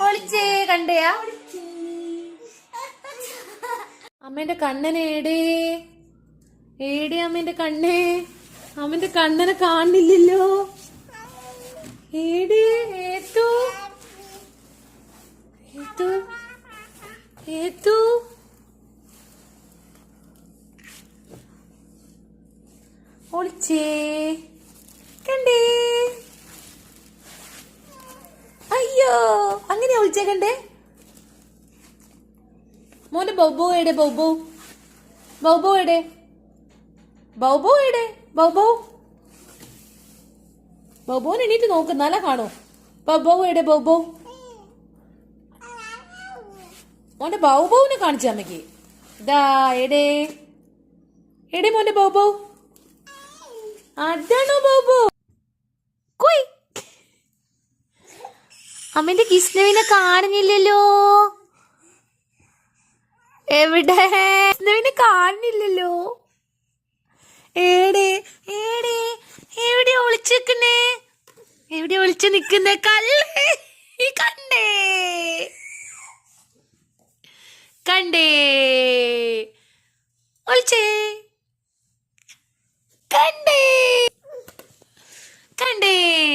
ഒളിച്ചേ കണ്ടയാ. അമ്മേന്റെ കണ്ണനെ ഏടേ. ഏടേ അമ്മേന്റെ കണ്ണേ. അമ്മന്റെ കണ്ണനെ കാണില്ലല്ലോ ഏടേ ഏത്തു. ഏത്തു. ഏത്തു. ഒളിച്ചേ. കണ്ടേ. അങ്ങനെ വിളിച്ചേക്കണ്ടേ കണ്ടേ? മോന്റെ ബൗബോ എടെ ബൗബോ ബൗബോ എടെ. ബൗബോ എടെ ബൗബോ ബൗബോനെ എണീറ്റ് നോക്ക് നല്ല കാണോ. ബൗബോ എടെ ബൗബോ മോന്റെ ബൗബോവിനെ കാണിച്ച അമ്മയ്ക്ക്. ഇതാ എടേ. എടേ മോന്റെ ബൗബോ അതാണോ ബൗബോ അമ്മന്റെ കിസ്നുവിനെ കാണുന്നില്ലല്ലോ. എവിടെ? കിസ്നുവിനെ കാണുന്നില്ലല്ലോ. ഏടെ ഏടെ എവിടെ ഒളിച്ചു നിക്കുന്നേ എവിടെ ഒളിച്ചു നിക്കുന്നേ കല്ലേ കണ്ടേ. കണ്ടേ. ഒളിച്ചേ. കണ്ടേ. കണ്ടേ.